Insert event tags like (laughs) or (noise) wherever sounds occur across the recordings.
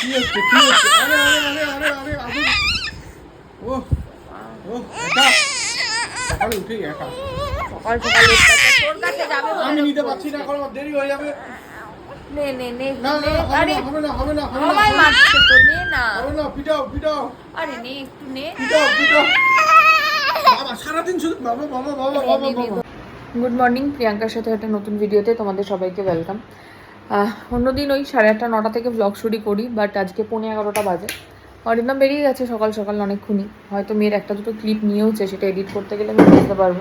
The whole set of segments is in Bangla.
কি হচ্ছে? কি হচ্ছে? আরে আরে আরে আরে আরে আরে। ও ও একা। সকালে উঠে একা। সকাল সকাল উঠতে হচ্ছে। তোর কাছে যাবে বলে আমি নিতে পারছি না এখন দেরি হয়ে যাবে। নে নে নে না না নে। আরে হবে না হবে না হবে না আমায় মারছে তো নে না। হবে না পিটাও পিটাও। আরে নে একটু নে। পিটাও পিটাও। বাবা সারাদিন শুধু বাবা বাবা বাবা বাবা বাবা। গুড মর্নিং প্রিয়াঙ্কার সাথে একটা নতুন ভিডিওতে তোমাদের সবাইকে ওয়েলকাম অন্যদিন ওই সাড়ে আটটা, নটা থেকে ব্লগ শুরু করি বাট আজকে পৌনে এগারোটা বাজে। অরিন্দম বেরিয়ে গেছে সকাল সকাল অনেকক্ষণই। হয়তো মেয়ের একটা দুটো ক্লিপ নিয়েওছে, সেটা এডিট করতে গেলে আমি বুঝতে পারব।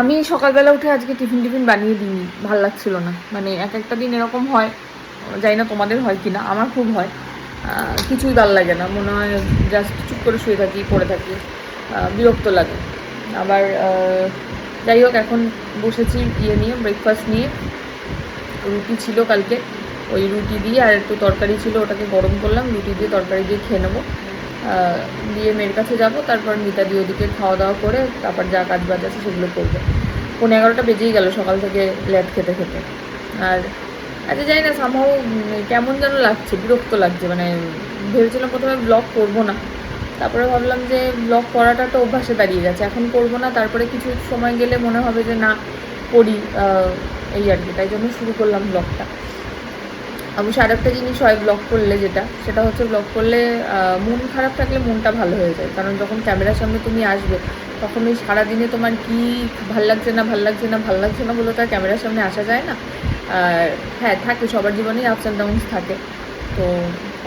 আমি সকালবেলা উঠে আজকে টিফিন টিফিন বানিয়ে দিইনি, ভালো লাগছিল না। মানে এক একটা দিন এরকম হয়, জানি না তোমাদের হয় কি না আমার খুব হয়। কিছুই ভালো লাগে না, মনে হয় জাস্ট চুপ করে শুয়ে থাকি, পড়ে থাকি বিরক্ত লাগে। আবার যাই হোক, এখন বসেছি ইয়ে নিয়ে ব্রেকফাস্ট নিয়ে। রুটি ছিল কালকে। ওই রুটি দিয়ে আর একটু তরকারি ছিল, ওটাকে গরম করলাম, রুটি দিয়ে তরকারি দিয়ে খেয়ে নেব। দিয়ে মেয়ের কাছে যাব, তারপর মিতা দিয়ে ওদিকে খাওয়া দাওয়া করে তারপর যা কাজ বাজ আছে সেগুলো করবে। পনেরো এগারোটা বেজেই গেল সকাল থেকে লেট খেতে খেতে। আর আচ্ছা জানি না সামহাও কেমন যেন লাগছে, বিরক্ত লাগছে। মানে ভেবেছিলাম প্রথমে ব্লগ করব না। তারপরে ভাবলাম যে ব্লগ করাটা তো অভ্যাসে দাঁড়িয়ে গেছে, এখন করব না। তারপরে কিছু সময় গেলে মনে হবে যে না করি এই আর কি। তাই জন্য শুরু করলাম ব্লগটা। অবশ্য আর একটা জিনিস হয় ব্লগ করলে যেটা, সেটা হচ্ছে ব্লগ করলে মন খারাপ থাকলে মনটা ভালো হয়ে যায়। কারণ যখন ক্যামেরার সামনে তুমি আসবে, তখন ওই সারাদিনে তোমার কি ভালো লাগছে না, ভালো লাগছে না, ভালো লাগছে না বলে তো আর ক্যামেরার সামনে আসা যায় না। আর হ্যাঁ থাকে, সবার জীবনেই আপস অ্যান্ড ডাউনস থাকে। তো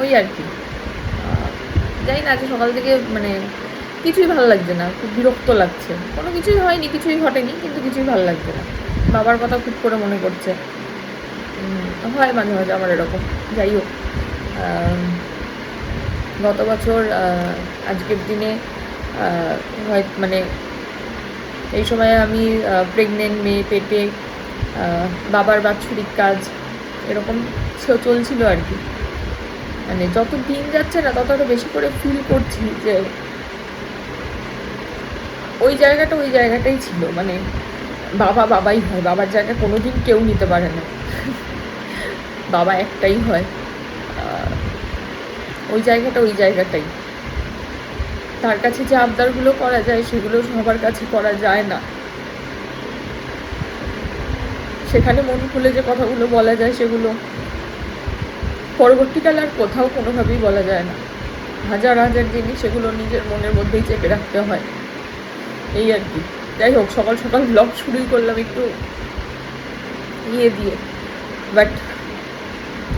ওই আর কি। জানি না, আজকে সকাল থেকে মানে কিছুই ভালো লাগছে না, খুব বিরক্ত লাগছে। কোনো কিছুই হয়নি, কিছুই ঘটেনি, কিন্তু কিছুই ভালো লাগছে না। বাবার কথা খুব করে মনে করছে হয় মাঝে মাঝে আমার এরকম। যাই হোক গত বছর আজকের দিনে হয় মানে এই সময় আমি প্রেগনেন্ট মেয়ে পেটে বাবার বাৎসরিক কাজ, এরকম চলছিল আর কি। মানে যত দিন যাচ্ছে না, তত আরও বেশি করে ফিল করছি যে ওই জায়গাটা ওই জায়গাটাই ছিল মানে বাবা বাবাই হয়, বাবার জায়গা কোনো দিন কেউ নিতে পারে না। বাবা একটাই হয়। ওই জায়গাটা ওই জায়গাটাই। তার কাছে যে আবদারগুলো করা যায়, সেগুলো সবার কাছে করা যায় না। সেখানে মন খুলে যে কথাগুলো বলা যায় সেগুলো। পরবর্তীকালে আর কোথাও কোনোভাবেই বলা যায় না। হাজার হাজার জিনিস সেগুলো নিজের মনের মধ্যেই চেপে রাখতে হয়। এই আর কি। যাই হোক, সকাল সকাল ব্লগ শুরুই করলাম একটু ইয়ে দিয়ে। বাট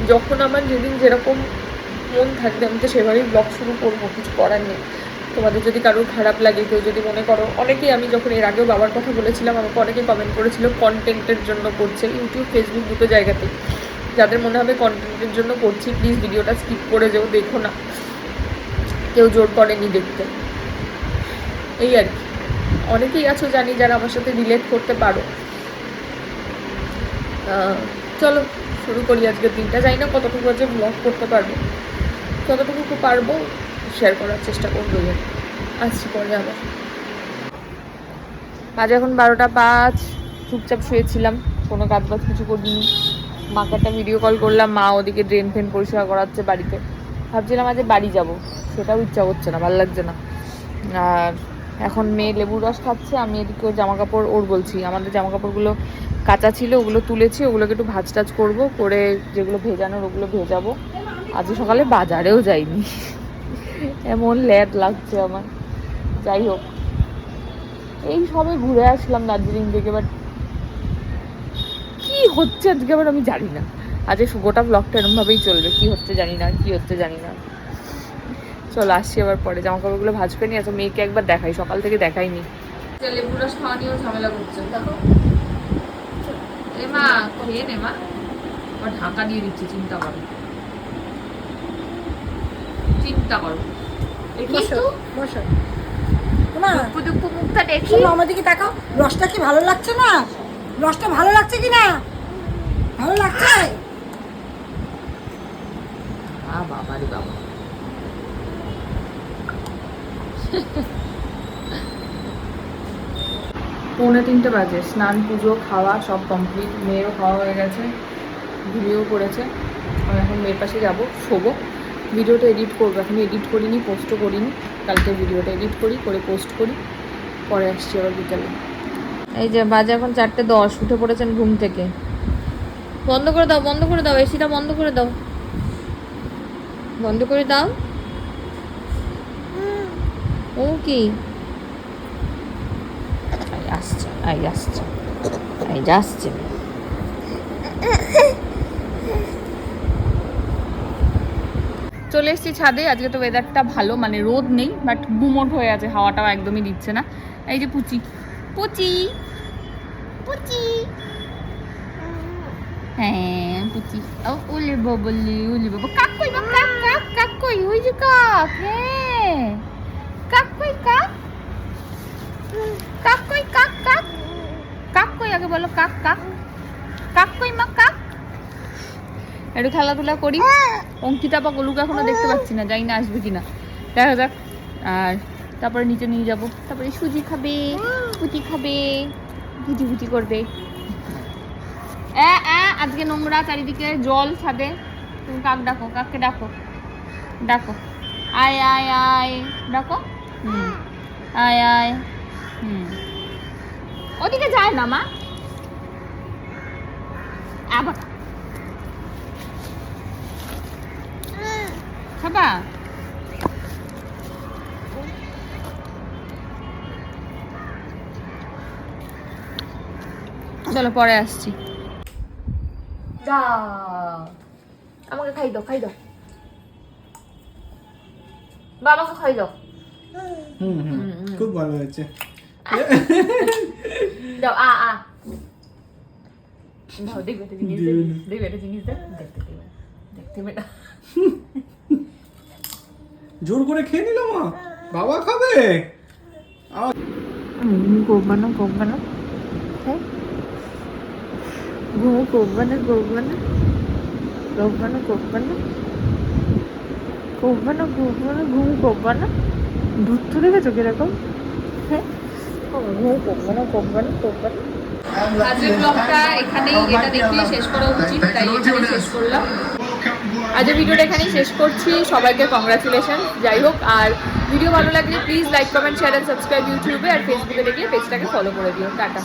যখন আমার যেদিন যেরকম মন থাকবে, আমি তো সেভাবেই ব্লগ শুরু করব, কিছু করার নেই। তোমাদের যদি কারোর খারাপ লাগে, কেউ যদি মনে করো, অনেকেই আমি যখন এর আগেও বাবার কথা বলেছিলাম, আমাকে অনেকে কমেন্ট করেছিল কন্টেন্টের জন্য করছে। ইউটিউব ফেসবুক দুটো জায়গাতে। যাদের মনে হবে কন্টেন্টের জন্য করছি প্লিজ ভিডিওটা স্কিপ করে যেও, দেখো না। কেউ জোর করেনি দেখতে। এই আর কি। অনেকেই আছো জানি যারা আমার সাথে রিলেট করতে পারো। চলো শুরু করি আজকের দিনটা। জানি না কতটুকু আছে ব্লগ করতে পারব। যতটুকু পারব শেয়ার করার চেষ্টা করব আসছি পরে আবার। আজ এখন বারোটা পাঁচ, চুপচাপ শুয়েছিলাম, কোনো কাজ বাজ কিছু করিনি। মাকে একটা ভিডিও কল করলাম, মা ওদিকে ড্রেন ফ্রেন পরিষ্কার করাচ্ছে বাড়িতে। ভাবছিলাম আজ বাড়ি যাব, সেটাও ইচ্ছা করছে না, ভালো লাগছে না। আর এখন মেয়ে লেবুর রস খাচ্ছে, আমি এদিকে ওর জামা কাপড় ওর বলছি আমাদের জামা কাপড়গুলো কাঁচা ছিল, ওগুলো তুলেছি, ওগুলোকে একটু ভাজ টাজ করব, করে যেগুলো ভেজানোর ওগুলো ভেজাবো। আজকে সকালে বাজারেও যাইনি। এমন ল্যাদ লাগছে আমার। যাই হোক, এই সবে ঘুরে আসলাম দার্জিলিং থেকে বাট কি হচ্ছে আজকে আবার আমি জানি না। আজকে গোটা ব্লগটা এরমভাবেই চলবে, কি হচ্ছে জানি না, কি হচ্ছে জানি না। চলো আসছি আবার পরে জামা কাপড়গুলো ভাজ করে নিয়ে আসো মেয়েকে একবার দেখাই সকাল থেকে দেখাইনি। লেবু রস খাওয়া নিয়েও ঝামেলা করছে এ মা খেয়ে নে মা। আবার ঢাকা দিয়ে দিচ্ছে চিন্তা করো। চিন্তা করো। বসো বসো। মুখটা দেখি। শোনো আমার দিকে তাকাও। রসটা কি ভালো লাগছে না? রসটা ভালো লাগছে কি না? ভালো লাগছে? বাবা রে বাবা। (laughs) পৌনে তিনটে বাজে। স্নান, পুজো, খাওয়া সব কমপ্লিট মেয়েরও খাওয়া হয়ে গেছে ভিডিও করেছে আমি এখন মেয়ের পাশে যাব, শোবো। ভিডিওটা এডিট করব। এখন এডিট করিনি পোস্টও করিনি। কালকে ভিডিওটা এডিট করি, করে পোস্ট করি। পরে আসছি আবার বিকালে। এই যে, বাজে এখন চারটে দশ। উঠে পড়েছেন ঘুম থেকে। বন্ধ করে দাও, বন্ধ করে দাও এসিটা বন্ধ করে দাও। বন্ধ করে দাও। ও কি আসছে আসছে চলে এসেছি ছাদে, আজকে তো ওয়েদারটা ভালো মানে রোদ নেই বাট গুমোট হয়ে আছে, হাওয়াটাও একদমই দিচ্ছে না। এই যে পুচি। পুচি! পুচি! হ্যাঁ পুচি। ও উলি ববলি উলি বাবা কাক কই কাক কাক কাক কই, ওই যে কাক হ্যাঁ। কাক কই, কাক? কাক কই, কাক কাক? কাক কই আগে বলো, কাক কাক? কাক কই মা, কাক? একটু খেলাধুলা করি। অঙ্কিতা বা গোলুকে এখনও দেখতে পাচ্ছি না, জানি না আসবে কিনা। দেখা যাক। আর তারপরে নিচে নিয়ে যাব। তারপরে সুজি খাবে পুচি খাবে, ভুজি ভুজি করবে। আজকে নোংরা চারিদিকে জল ছাদে তুমি কাক ডাকো, কাককে ডাকো। ডাকো। আয় আয় আয়। ডাকো। হুম। আয় আয়। হুম। ওদিকে যায় না, মা। আবার। খাবা চলো, পরে আসছি। দাও আমাকে খাই দাও খাই দাও। বাবাকে খাই দাও। হুম হুম। হুম। খুব ভালো হয়েছে। দাও আ আ। দাও দেখবে একটা জিনিস না। দেখবে একটা জিনিস দেখ দেখতে দেবে দেখতে দেবে জোর করে খেয়ে নিল মা। বাবা খাবে। গোবানো গোবানো হ্যাঁ। ঘুমো গোবানো গোবানো গোবানো গোবানো গোবানো গোবানো ঘুম গোবানো দেখেছ কীরকম? হ্যাঁ। আজকের ব্লগটা এখানেই এটা শেষ করা উচিত তাই শেষ করলাম। আজকের ভিডিওটা এখানেই শেষ করছি। সবাইকে কংগ্রাচুলেশন যাই হোক আর ভিডিও ভালো লাগলে please like comment share and subscribe ইউটিউবে আর ফেসবুকে দেখিয়ে পেজটাকে ফলো করে দিও। টাটা।